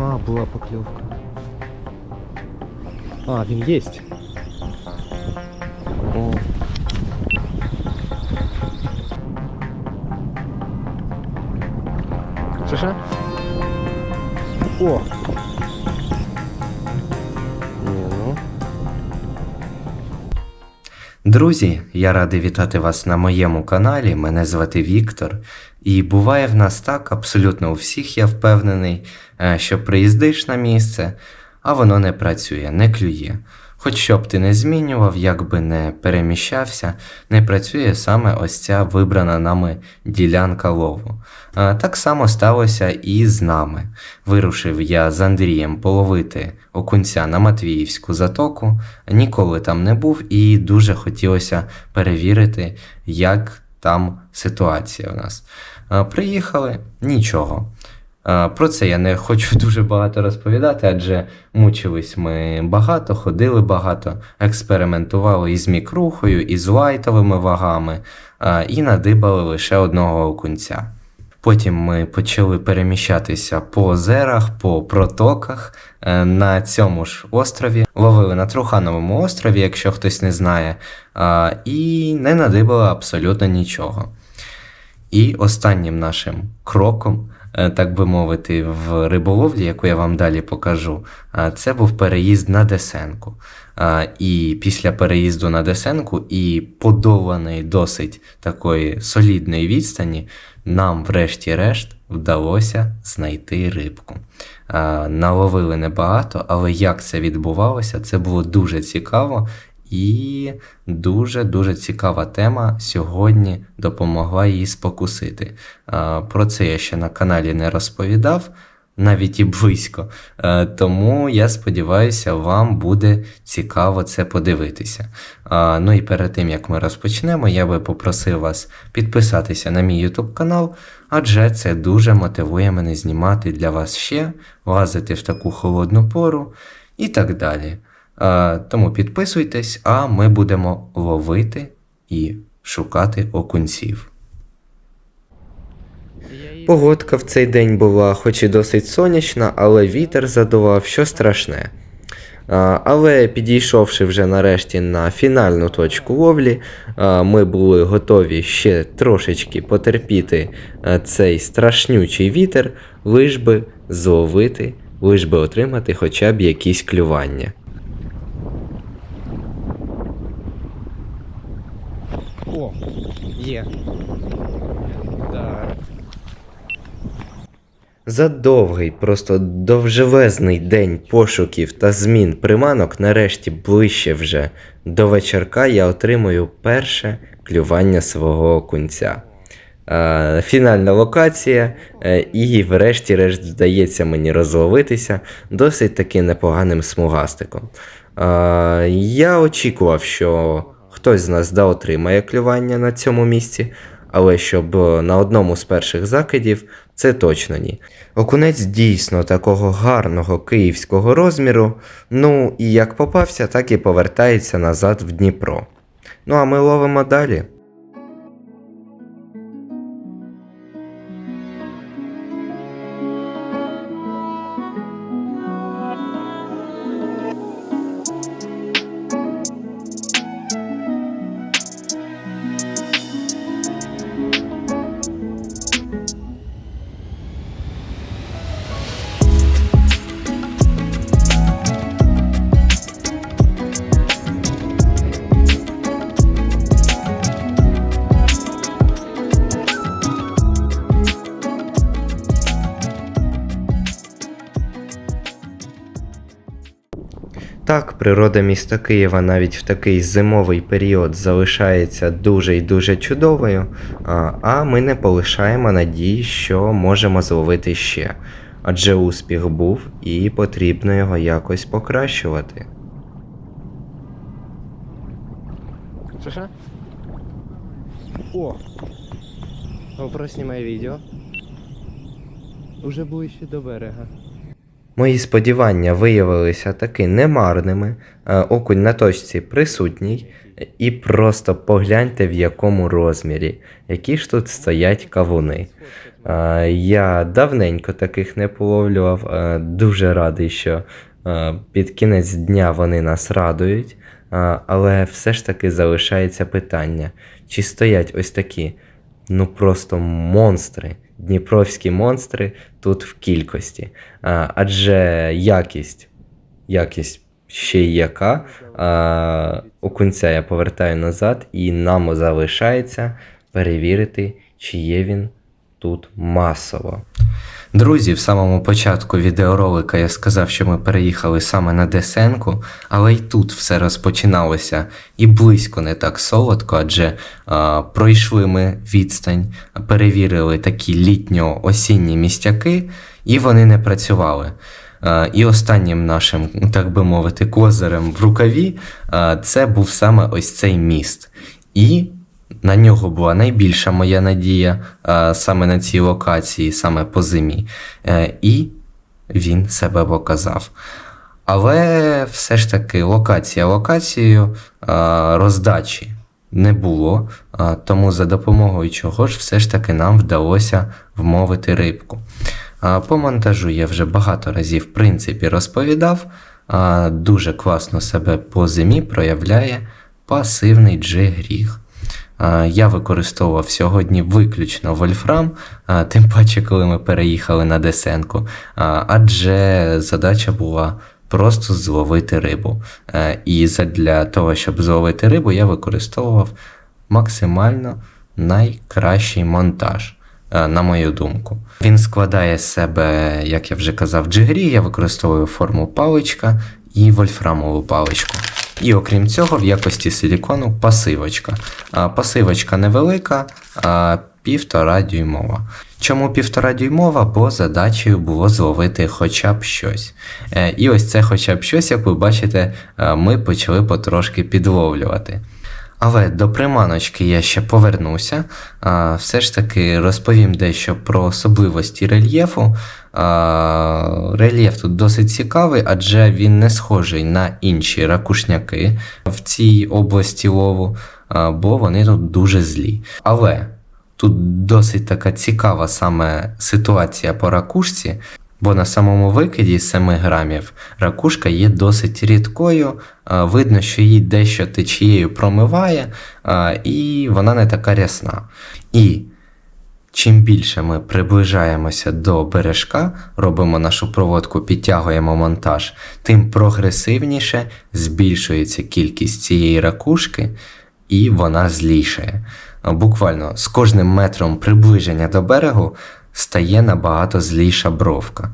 А, була покльовка. А, він єсть. О. Ще? О! Ну. Друзі, я радий вітати вас на моєму каналі. Мене звати Віктор. І буває в нас так, абсолютно у всіх я впевнений, е, що приїздиш на місце, а воно не працює, не клює. Хоч що б ти не змінював, як би не переміщався, не працює саме ось ця вибрана нами ділянка лову. Е, Так само сталося і з нами. Вирушив я з Андрієм половити окунця на Матвіївську затоку, ніколи там не був і дуже хотілося перевірити, як там ситуація у нас. Приїхали нічого. Про це я не хочу дуже багато розповідати, адже мучились ми багато, ходили багато, експериментували із мікрухою, і з лайтовими вагами, і надибали лише одного окунця. Потім ми почали переміщатися по озерах, по протоках е, на цьому ж острові. Ловили на Трухановому острові, якщо хтось не знає, і не надибали абсолютно нічого. І останнім нашим кроком, е, так би мовити, в риболовлі, яку я вам далі покажу, це був переїзд на Десенку. І після переїзду на Десенку і подоланої досить такої солідної відстані, нам, врешті-решт, вдалося знайти рибку. Наловили небагато, але як це відбувалося, це було дуже цікаво. І дуже-дуже цікава тема сьогодні допомогла її спокусити. Про це я ще на каналі не розповідав, навіть і близько. Тому я сподіваюся, вам буде цікаво це подивитися. Ну і перед тим як ми розпочнемо, я би попросив вас підписатися на мій YouTube канал, адже це дуже мотивує мене знімати для вас ще, лазити в таку холодну пору і так далі. Е, Тому підписуйтесь, а ми будемо ловити і шукати окунців. Погодка в цей день була, хоч і досить сонячна, але вітер задував, що страшне. Але підійшовши вже нарешті на фінальну точку ловлі, ми були готові ще трошечки потерпіти цей страшнючий вітер, лиш би зловити, лиш би отримати хоча б якісь клювання. О, є. Так. За довгий, просто довжелезний день пошуків та змін приманок, нарешті ближче вже до вечірка я отримую перше клювання свого окунця. Фінальна локація, е, і врешті-решт вдається мені розловитися досить таки непоганим смугастиком. Я очікував, що хтось з нас да отримає клювання на цьому місці, але щоб е, на одному з перших закидів, це точно ні. Окунець дійсно такого гарного київського розміру, ну і як попався, так і повертається назад в Дніпро. Ну а ми ловимо далі. Так, природа міста Києва навіть в такий зимовий період залишається дуже і дуже чудовою, а, ми не полишаємо надії, що можемо зловити ще. Адже успіх був і потрібно його якось покращувати. О! GoPro знімає відео. Уже ближче до берега. Мої сподівання виявилися таки немарними. Е, Окунь на точці присутній. І просто погляньте в якому розмірі, які ж тут стоять кавуни. Е, Я давненько таких не половлював. Е, Дуже радий, що під кінець дня вони нас радують. Але все ж таки залишається питання, чи стоять ось такі, ну просто монстри, дніпровські монстри тут в кількості. Адже якість, якість ще й яка. Окунця я повертаю назад, і нам залишається перевірити, чи є він тут масово. Друзі, в самому початку відеоролика я сказав, що ми переїхали саме на Десенку, але й тут все розпочиналося і близько не так солодко, адже а, пройшли ми відстань, перевірили такі літньо-осінні містяки, і вони не працювали. Е, І останнім нашим, так би мовити, козирем в рукаві е, це був саме ось цей міст. І на нього була найбільша моя надія е, саме на цій локації, саме по зимі. Е, І він себе показав. Але все ж таки локація локацією е, роздачі не було, тому за допомогою чого ж все ж таки нам вдалося вмовити рибку. По монтажу я вже багато разів в принципі розповідав. Дуже класно себе по зимі проявляє пасивний джигріг. Я використовував сьогодні виключно вольфрам, тим паче, коли ми переїхали на Десенку, адже задача була просто зловити рибу. Е, І для того, щоб зловити рибу, я використовував максимально найкращий монтаж е, на мою думку. Він складає з себе, як я вже казав, джигрі, я використовую форму паличка і вольфрамову паличку. І окрім цього, в якості силікону пасивочка. А, Пасивочка невелика, а півтора дюймова. Чому півтора дюймова? Бо задачею було зловити хоча б щось. Е, І ось це хоча б щось, як ви бачите, е, ми почали потрошки підловлювати. Але до приманочки я ще повернуся. Все ж таки розповім дещо про особливості рельєфу. Рельєф тут досить цікавий, адже він не схожий на інші ракушняки в цій області лову, бо вони тут дуже злі. Але тут досить така цікава саме ситуація по ракушці. Бо на самому викиді 7 грамів ракушка є досить рідкою, видно, що її дещо течією промиває, і вона не така рясна. І чим більше ми приближаємося до бережка, робимо нашу проводку, підтягуємо монтаж, тим прогресивніше збільшується кількість цієї ракушки, і вона злішає. Буквально з кожним метром приближення до берегу стає набагато зліша бровка.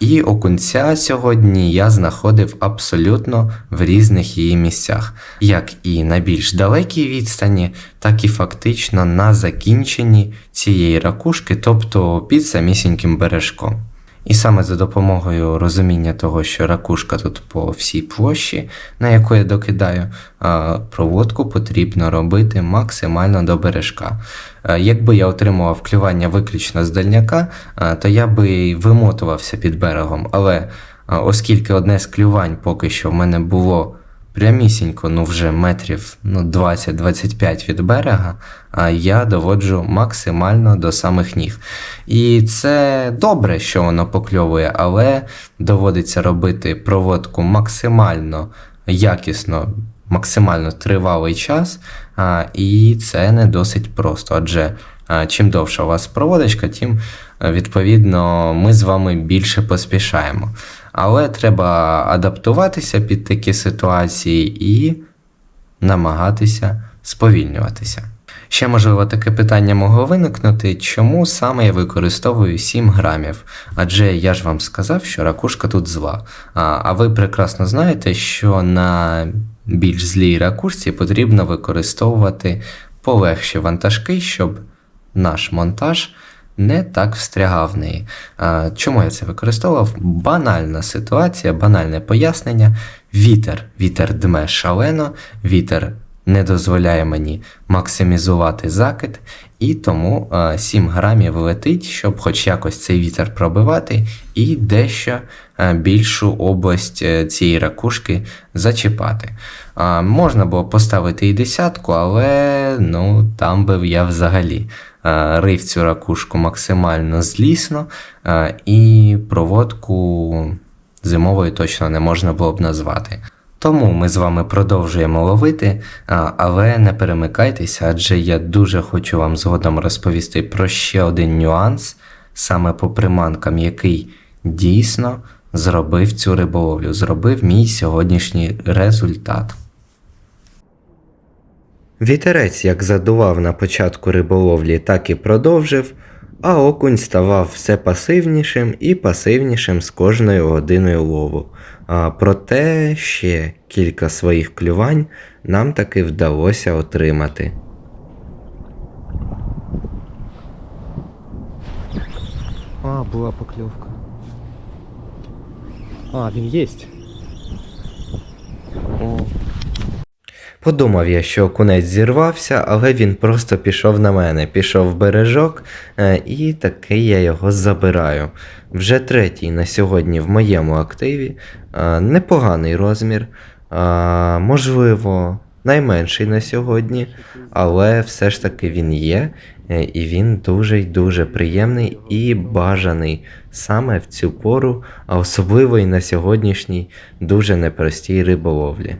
І окунця сьогодні я знаходив абсолютно в різних її місцях, як і на більш далекій відстані, так і фактично на закінченні цієї ракушки, тобто під самісіньким бережком. І саме за допомогою розуміння того, що ракушка тут по всій площі, на яку я докидаю, проводку потрібно робити максимально до бережка. Якби я отримував клювання виключно з дальняка, то я би вимотувався під берегом. Але оскільки одне з клювань поки що в мене було прямісінько, ну вже метрів ну, 20-25 від берега, а я доводжу максимально до самих ніг. І це добре, що воно покльовує, але доводиться робити проводку максимально якісно, максимально тривалий час, а, і це не досить просто. Адже а, чим довша у вас проводочка, тим відповідно ми з вами більше поспішаємо. Але треба адаптуватися під такі ситуації і намагатися сповільнюватися. Ще, можливо, таке питання могло виникнути, чому саме я використовую 7 грамів? Адже я ж вам сказав, що ракушка тут зла. А, а ви прекрасно знаєте, що на більш злій ракушці потрібно використовувати полегші вантажки, щоб наш монтаж не так встрягав в неї. А, чому я це використовував? Банальна ситуація, банальне пояснення. Вітер, вітер дме шалено, вітер не дозволяє мені максимізувати закид, і тому е, 7 грамів летить, щоб хоч якось цей вітер пробивати і дещо е, більшу область е, цієї ракушки зачіпати. А, можна було поставити і десятку, але ну, там би я взагалі рив цю ракушку максимально злісно, е, і проводку зимовою точно не можна було б назвати. Тому ми з вами продовжуємо ловити, але не перемикайтеся, адже я дуже хочу вам згодом розповісти про ще один нюанс, саме по приманкам, який дійсно зробив цю риболовлю, зробив мій сьогоднішній результат. Вітерець як задував на початку риболовлі, так і продовжив, а окунь ставав все пасивнішим і пасивнішим з кожною годиною лову. А, проте ще кілька своїх клювань нам таки вдалося отримати. А, була покльовка. А, він єсть. О, Подумав я, що окунець зірвався, але він просто пішов на мене, пішов в бережок, е, і таки я його забираю. Вже третій на сьогодні в моєму активі. Е, Непоганий розмір, е, можливо, найменший на сьогодні, але все ж таки він є, і він дуже й дуже приємний і бажаний саме в цю пору, а особливо і на сьогоднішній дуже непростій риболовлі.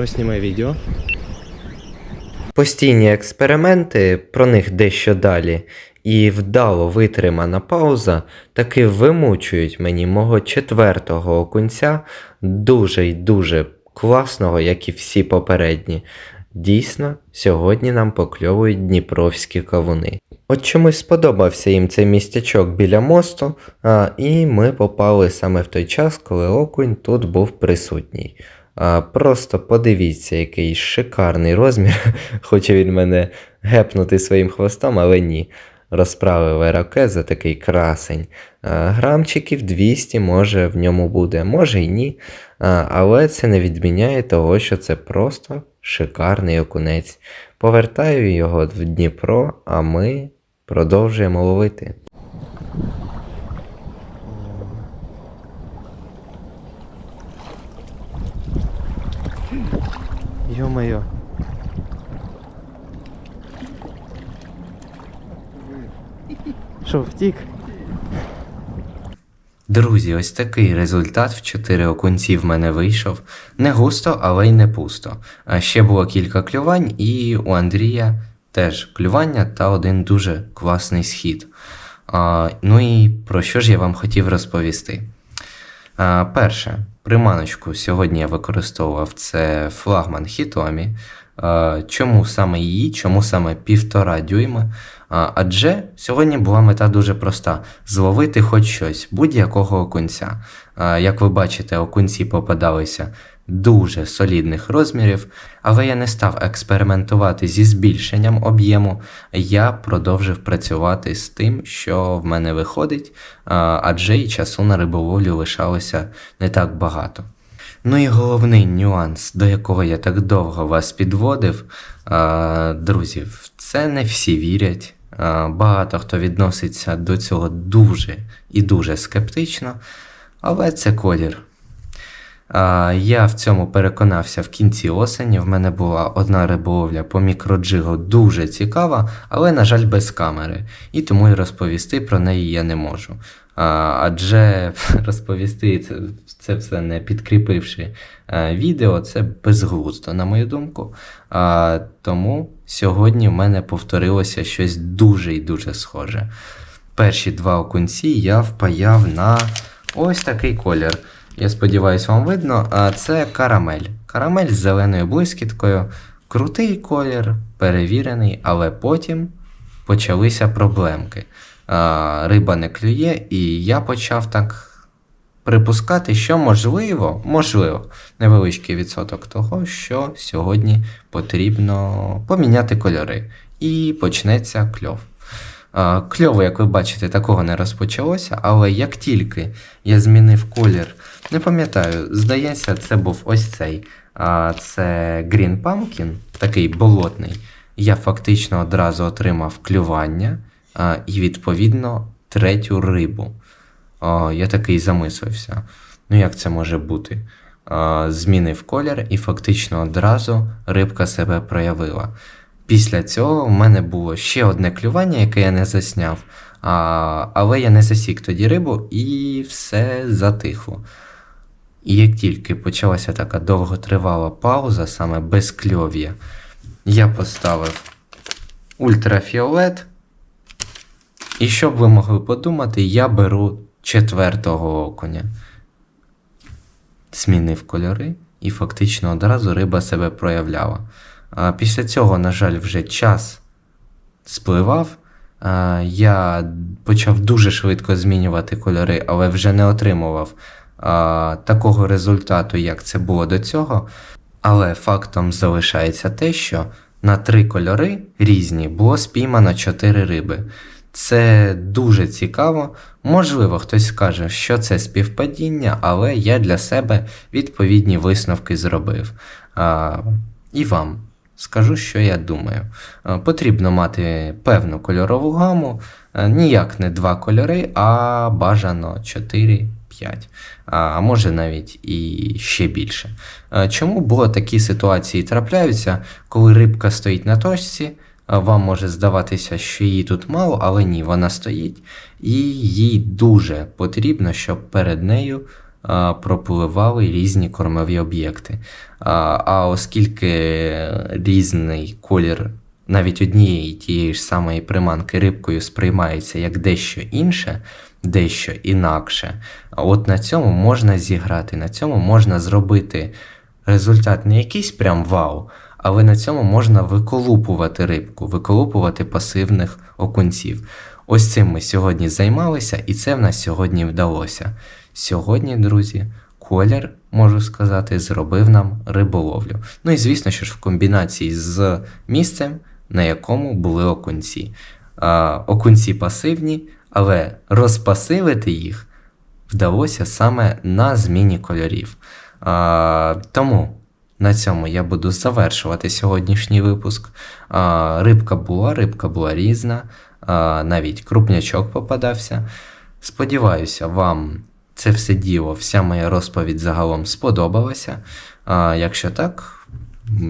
GoPro знімає відео. Постійні експерименти, про них дещо далі, і вдало витримана пауза таки вимучують мені мого четвертого окунця, дуже й дуже класного, як і всі попередні. Дійсно, сьогодні нам покльовують дніпровські кавуни. От чомусь сподобався їм цей містячок біля мосту, а, і ми попали саме в той час, коли окунь тут був присутній. Просто подивіться, який шикарний розмір. Хоче він мене гепнути своїм хвостом, але ні. Розправив ерокеза такий красень. Грамчиків 200 може в ньому буде, може й ні. Але це не відміняє того, що це просто шикарний окунець. Повертаю його в Дніпро, а ми продовжуємо ловити. Ё-моё. Що, втік? Друзі, ось такий результат в 4 окунці в мене вийшов. Не густо, але й не пусто. А ще було кілька клювань, і у Андрія теж клювання та один дуже класний схід. А, ну і про що ж я вам хотів розповісти? А, перше, приманочку сьогодні я використовував це флагман Hitomi. Чому саме її, чому саме півтора дюйма? Адже сьогодні була мета дуже проста: зловити хоч щось, будь-якого окунця. Як ви бачите, окунці попадалися дуже солідних розмірів, але я не став експериментувати зі збільшенням об'єму. Я продовжив працювати з тим, що в мене виходить, адже і часу на риболовлю лишалося не так багато. Ну і головний нюанс, до якого я так довго вас підводив, друзі, в це не всі вірять. Багато хто відноситься до цього дуже і дуже скептично, але це колір. Я в цьому переконався в кінці осені. В мене була одна риболовля по мікроджигу дуже цікава, але, на жаль, без камери. І тому і розповісти про неї я не можу. Адже розповісти це, це все не підкріпивши е, відео, це безглуздо, на мою думку. Тому сьогодні в мене повторилося щось дуже і дуже схоже. Перші два окунці я впаяв на ось такий колір. Я сподіваюся, вам видно. Це карамель. Карамель з зеленою блискіткою. Крутий колір, перевірений, але потім почалися проблемки. Риба не клює, і я почав так припускати, що можливо, можливо, невеличкий відсоток того, що сьогодні потрібно поміняти кольори. І почнеться кльов. Кльово, як ви бачите, такого не розпочалося, але як тільки я змінив колір, не пам'ятаю, здається, це був ось цей. Це Green Pumpkin, такий болотний. Я фактично одразу отримав клювання і, відповідно, третю рибу. Я такий замислився. Ну, як це може бути? Змінив колір і фактично одразу рибка себе проявила. Після цього в мене було ще одне клювання, яке я не засняв, а, але я не засік тоді рибу і все затихло. І як тільки почалася така довготривала пауза, саме без кльов'я, я поставив ультрафіолет. І щоб ви могли подумати, я беру четвертого окуня. Змінив кольори, і фактично одразу риба себе проявляла. Після цього, на жаль, вже час спливав. Я почав дуже швидко змінювати кольори, але вже не отримував такого результату, як це було до цього. Але фактом залишається те, що на три кольори різні було спіймано чотири риби. Це дуже цікаво. Можливо, хтось скаже, що це співпадіння, але я для себе відповідні висновки зробив. А, і вам скажу, що я думаю. Е, Потрібно мати певну кольорову гаму, е, ніяк не два кольори, а бажано 4-5, а може навіть і ще більше. Е, Чому було такі ситуації трапляються, коли рибка стоїть на точці? Вам може здаватися, що її тут мало, але ні, вона стоїть, і їй дуже потрібно, щоб перед нею пропливали різні кормові об'єкти. А, оскільки різний колір навіть однієї тієї ж самої приманки рибкою сприймається як дещо інше, дещо інакше, от на цьому можна зіграти, на цьому можна зробити результат не якийсь прям вау, але на цьому можна виколупувати рибку, виколупувати пасивних окунців. Ось цим ми сьогодні займалися, і це в нас сьогодні вдалося. Сьогодні, друзі, колір, можу сказати, зробив нам риболовлю. Ну і звісно, що ж в комбінації з місцем, на якому були окунці. Окунці пасивні, але розпасивити їх вдалося саме на зміні кольорів. А, тому на цьому я буду завершувати сьогоднішній випуск. А, рибка була, рибка була різна, а, навіть крупнячок попадався. Сподіваюся, вам це все діло, вся моя розповідь загалом сподобалася. А, якщо так,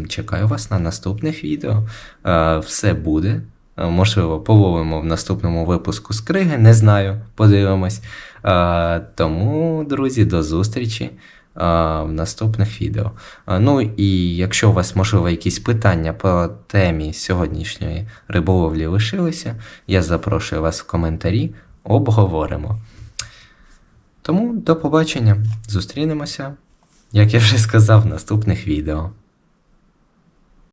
чекаю вас на наступних відео. А, все буде. Можливо, половимо в наступному випуску з криги, не знаю, подивимось. А, тому, друзі, до зустрічі в наступних відео. Ну і якщо у вас, можливо, якісь питання по темі сьогоднішньої риболовлі лишилися, я запрошую вас в коментарі, обговоримо. Тому до побачення. Зустрінемося, як я вже сказав, в наступних відео.